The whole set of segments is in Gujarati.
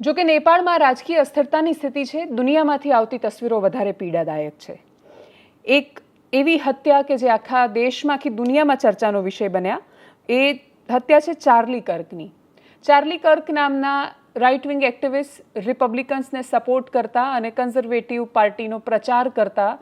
જો કે નેપાળમાં રાજકીય અસ્થિરતાની સ્થિતિ છે, દુનિયામાંથી આવતી તસવીરો વધારે પીડાદાયક છે. એક એવી હત્યા કે જે આખા દેશમાં આખી દુનિયામાં ચર્ચાનો વિષય બન્યા, એ હત્યા છે ચાર્લી કર્કની. ચાર્લી કર્ક નામના રાઇટ વિંગ એક્ટિવિસ્ટ રિપબ્લિકન્સને સપોર્ટ કરતા અને કન્ઝર્વેટિવ પાર્ટીનો પ્રચાર કરતા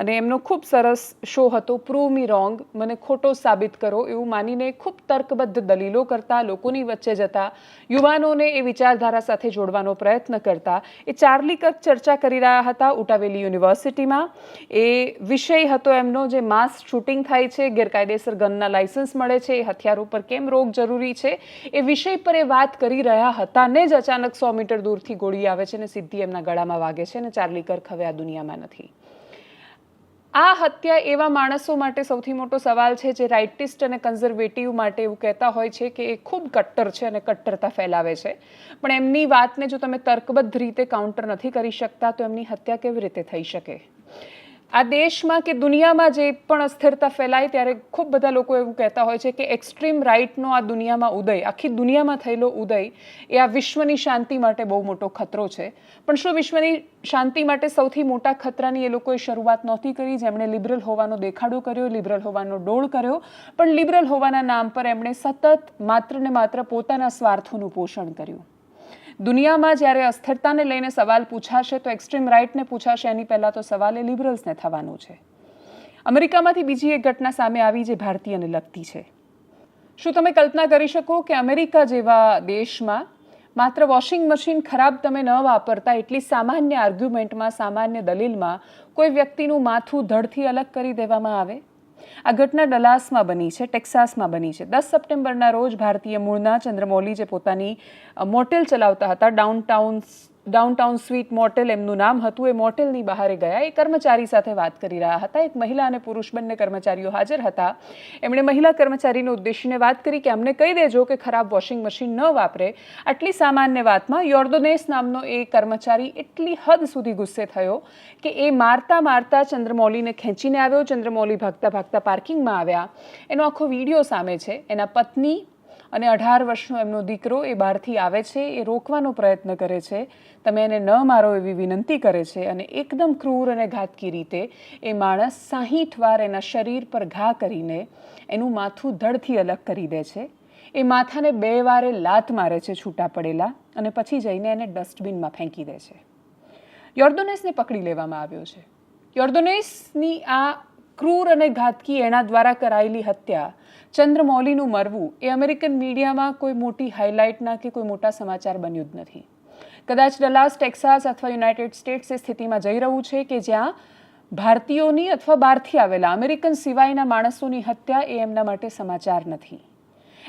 અને એમનો ખૂબ સરસ શો હતો પ્રૂવ મી રોંગ મને ખોટો સાબિત કરો એવું માનીને ખૂબ તર્કબદ્ધ દલીલો કરતા, લોકોની વચ્ચે જતા, યુવાનોને એ વિચારધારા સાથે જોડવાનો પ્રયત્ન કરતા. એ ચાર્લી કર્ક ચર્ચા કરી રહ્યા હતા ઉટાવેલી યુનિવર્સિટીમાં. એ વિષય હતો એમનો જે માસ શૂટિંગ થાય છે, ગેરકાયદેસર ગનના લાયસન્સ મળે છે, એ હથિયાર ઉપર કેમ રોગ જરૂરી છે, એ વિષય પર એ વાત કરી રહ્યા હતા ને જ અચાનક સો મીટર દૂરથી ગોળી આવે છે ને સીધી એમના ગળામાં વાગે છે અને ચાર્લી કર્ક હવે આ દુનિયામાં નથી. આ હત્યા એવા માણસો માટે સૌથી મોટો સવાલ છે જે રાઇટિસ્ટ અને કન્ઝર્વેટિવ માટે એવું કહેતા હોય છે કે એ ખૂબ કટ્ટર છે અને કટ્ટરતા ફેલાવે છે. પણ એમની વાતને જો તમે તર્કબદ્ધ રીતે કાઉન્ટર નથી કરી શકતા, તો એમની હત્યા કેવી રીતે થઈ શકે? આ દેશમાં કે દુનિયામાં જે પણ અસ્થિરતા ફેલાય ત્યારે ખૂબ બધા લોકો એવું કહેતા હોય છે કે એક્સ્ટ્રીમ રાઇટનો આ દુનિયામાં ઉદય, આખી દુનિયામાં થયેલો ઉદય એ આ વિશ્વની શાંતિ માટે બહુ મોટો ખતરો છે. પણ શું વિશ્વની શાંતિ માટે સૌથી મોટા ખતરાની એ લોકોએ શરૂઆત નહોતી કરી? જેમણે લિબરલ હોવાનો દેખાડો કર્યો લિબરલ હોવાનો ડોળ કર્યો, પણ લિબરલ હોવાના નામ પર એમણે સતત માત્ર ને માત્ર પોતાના સ્વાર્થોનું પોષણ કર્યું. દુનિયામાં જ્યારે અસ્થિરતાને લઈને સવાલ પૂછાશે તો એક્સ્ટ્રીમ રાઇટને પૂછાશે, એની પહેલાં તો સવાલ એ લિબરલ્સને થવાનું છે. અમેરિકામાંથી બીજી એક ઘટના સામે આવી જે ભારતીયને લગતી છે. શું તમે કલ્પના કરી શકો કે અમેરિકા જેવા દેશમાં માત્ર વોશિંગ મશીન ખરાબ તમે ન વાપરતા એટલી સામાન્ય આર્ગ્યુમેન્ટમાં સામાન્ય દલીલમાં કોઈ વ્યક્તિનું માથું ધડથી અલગ કરી દેવામાં આવે? આ ઘટના ડલાસમાં બની છે, ટેક્સાસમાં બની છે. દસ સપ્ટેમ્બરના રોજ ભારતીય મૂળના ચંદ્રમૌલી જે પોતાની મોટેલ ચલાવતા હતા ડાઉનટાઉન ડાઉનટાઉન સ્વીટ મોટેલ, એમનું નામ હતું, એ મોટેલની બહારે ગયા. એ કર્મચારી સાથે વાત કરી રહ્યા હતા. એક મહિલા અને પુરુષ બંને કર્મચારીઓ હાજર હતા. એમણે મહિલા કર્મચારીને ઉદ્દેશીને વાત કરી કે અમને કહી દેજો કે ખરાબ વોશિંગ મશીન ન વાપરે. આટલી સામાન્ય વાતમાં યોર્દોનેસ નામનો એ કર્મચારી એટલી હદ સુધી ગુસ્સે થયો કે એ મારતા મારતા ચંદ્રમૌલીને ખેંચીને આવ્યો. ચંદ્રમૌલી ભાગતા ભાગતા પાર્કિંગમાં આવ્યા. એનો આખો વીડિયો સામે છે. એના પત્ની અને અઢાર વર્ષનો એમનો દીકરો એ બહારથી આવે છે, એ રોકવાનો પ્રયત્ન કરે છે. તમે એને ન મારો એવી વિનંતી કરે છે અને એકદમ ક્રૂર અને ઘાતકી રીતે એ માણસ સાહીઠ વાર એના શરીર પર ઘા કરીને એનું માથું ધડથી અલગ કરી દે છે. એ માથાને બે વારે લાત મારે છે છૂટા પડેલા અને પછી જઈને એને ડસ્ટબિનમાં ફેંકી દે છે. યોર્દોનેસને પકડી લેવામાં આવ્યો છે. યોર્દોનેસની આ ક્રૂર અને ઘાતકી એના દ્વારા કરાયેલી હત્યા, ચંદ્રમૌલીનું મરવું, એ અમેરિકન મીડિયામાં કોઈ મોટી હાઇલાઇટના કે કોઈ મોટા સમાચાર બન્યું જ નથી. કદાચ ડલાસ ટેક્સાસ અથવા યુનાઇટેડ સ્ટેટ્સ એ સ્થિતિમાં જઈ રહ્યું છે કે જ્યાં ભારતીયોની અથવા બહારથી આવેલા અમેરિકન સિવાયના માણસોની હત્યા એ એમના માટે સમાચાર નથી.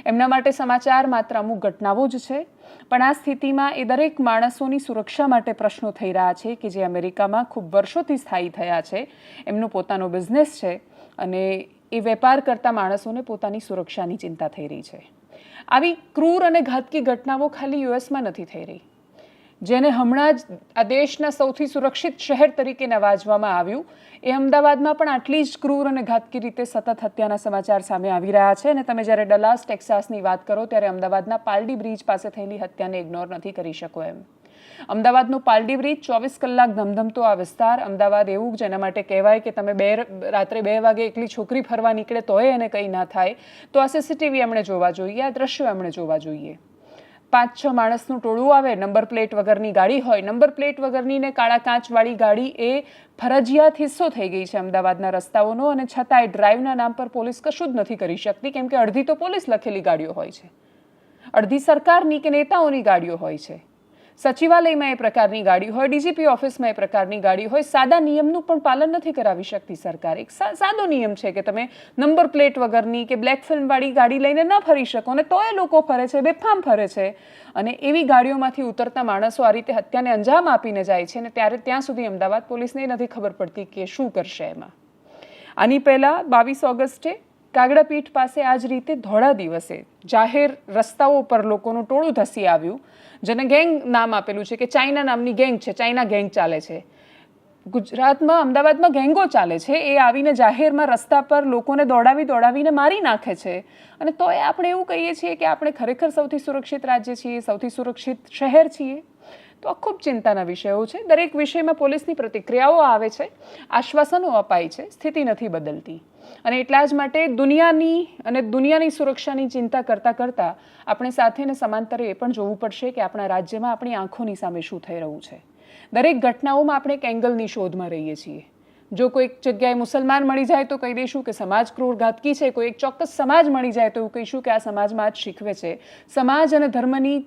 એમના માટે સમાચાર માત્ર અમુક ઘટનાઓ જ છે, પણ આ સ્થિતિમાં એ દરેક માણસોની સુરક્ષા માટે પ્રશ્નો થઈ રહ્યા છે કે જે અમેરિકામાં ખૂબ વર્ષોથી સ્થાયી થયા છે, એમનો પોતાનો બિઝનેસ છે અને એ વેપાર કરતા માણસોને પોતાની સુરક્ષાની ચિંતા થઈ રહી છે. આવી ક્રૂર અને ઘાતકી ઘટનાઓ ખાલી યુએસમાં નથી થઈ રહી. જેને હમણાં જ આ દેશના સૌથી સુરક્ષિત શહેર તરીકે નવાજવામાં આવ્યું. એ અમદાવાદમાં પણ આટલી જ ક્રૂર અને ઘાતકી રીતે સતત હત્યાના સમાચાર સામે આવી રહ્યા છે અને તમે જ્યારે ડલાસ, ટેક્સાસની વાત કરો ત્યારે અમદાવાદના પાલડી બ્રિજ પાસે થયેલી હત્યાને ઇગ્નોર નથી કરી શકો એમ. અમદાવાદનો પાલડી બ્રિજ ચોવીસ કલાક ધમધમતો આ વિસ્તાર. અમદાવાદ એવું જેના માટે કહેવાય કે તમે બે રાત્રે બે વાગે એકલી છોકરી ફરવા નીકળે તોય એને કંઈ ના થાય. તો આ સીસીટીવી એમણે જોવા જોઈએ, આ દ્રશ્યો એમણે જોવા જોઈએ. પાંચ છ માણસનું ટોળું આવે, નંબર પ્લેટ વગરની ગાડી હોય, નંબર પ્લેટ વગરની ને કાળા કાચવાળી ગાડી એ ફરજિયાત હિસ્સો થઈ ગઈ છે અમદાવાદના રસ્તાઓનો અને છતાંય ડ્રાઈવના નામ પર પોલીસ કશું જ નથી કરી શકતી, કેમ કે અડધી તો પોલીસ લખેલી ગાડીઓ હોય છે. અડધી સરકારની કે નેતાઓની ગાડીઓ હોય છે. સચિવાલયમાં એ પ્રકારની ગાડી હોય, ડીજીપી ઓફિસમાં એ પ્રકારની ગાડી હોય, સાદા નિયમનું પણ પાલન નથી કરાવી શકતી સરકાર. એક સાદો નિયમ છે કે તમે નંબર પ્લેટ વગરની કે બ્લેક ફિલ્મવાળી ગાડી લઈને ન ફરી શકો અને તોય લોકો ફરે છે, બેફામ ફરે છે. અને એવી ગાડીઓમાંથી ઉતરતા માણસો આ રીતે હત્યાને અંજામ આપીને જાય છે અને ત્યારે ત્યાં સુધી અમદાવાદ પોલીસને નથી ખબર પડતી કે શું કરશે એમાં. આની પહેલાં બાવીસ ઓગસ્ટે કાગડાપીઠ પાસે આ જ રીતે ધોળા દિવસે જાહેર રસ્તાઓ પર લોકોનું ટોળું ધસી આવ્યું, જેને ગેંગ નામ આપેલું છે કે ચાઇના નામની ગેંગ છે, ચાઇના ગેંગ ચાલે છે. ગુજરાતમાં, અમદાવાદમાં ગેંગો ચાલે છે, એ આવીને જાહેરમાં રસ્તા પર લોકોને દોડાવી દોડાવીને મારી નાખે છે. અને તોય આપણે એવું કહીએ છીએ કે આપણે ખરેખર સૌથી સુરક્ષિત રાજ્ય છીએ, સૌથી સુરક્ષિત શહેર છીએ. તો આ ખૂબ ચિંતાના વિષયો છે. દરેક વિષયમાં પોલીસની પ્રતિક્રિયાઓ આવે છે. આશ્વાસનો અપાય છે. સ્થિતિ નથી બદલતી. અને એટલા જ માટે દુનિયાની અને દુનિયાની સુરક્ષાની ચિંતા કરતાં કરતાં આપણે સાથે અને સમાંતરે એ પણ જોવું પડશે કે આપણા રાજ્યમાં આપણી આંખોની સામે શું થઈ રહ્યું છે. દરેક ઘટનાઓમાં આપણે એક એંગલની શોધમાં રહીએ છીએ. જો કોઈક જગ્યાએ મુસલમાન મળી જાય તો કહી દઈશું કે સમાજ ક્રૂર ઘાતકી છે. કોઈ એક ચોક્કસ સમાજ મળી જાય તો એવું કહીશું કે આ સમાજમાં જ શીખવે છે. સમાજ અને ધર્મની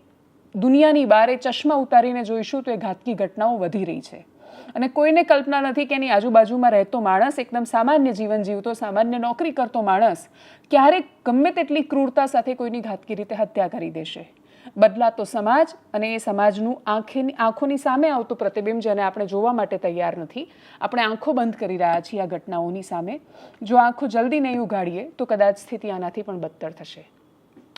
દુનિયાની બારે ચશ્મા ઉતારીને જોઈશું તો એ ઘાતકી ઘટનાઓ વધી રહી છે. અને કોઈને કલ્પના નથી કે એની આજુબાજુમાં રહેતો માણસ એકદમ સામાન્ય જીવન જીવતો, સામાન્ય નોકરી કરતો માણસ ક્યારેક ગમે તેટલી ક્રૂરતા સાથે કોઈની ઘાતકી રીતે હત્યા કરી દેશે. બદલાતો સમાજ અને એ સમાજનું આંખેની, આંખોની સામે આવતું પ્રતિબિંબ જેને આપણે જોવા માટે તૈયાર નથી. આપણે આંખો બંધ કરી રહ્યા છીએ આ ઘટનાઓની સામે. જો આંખો જલ્દી નહીં ઉગાડીએ તો કદાચ સ્થિતિ આનાથી પણ બદતર થશે.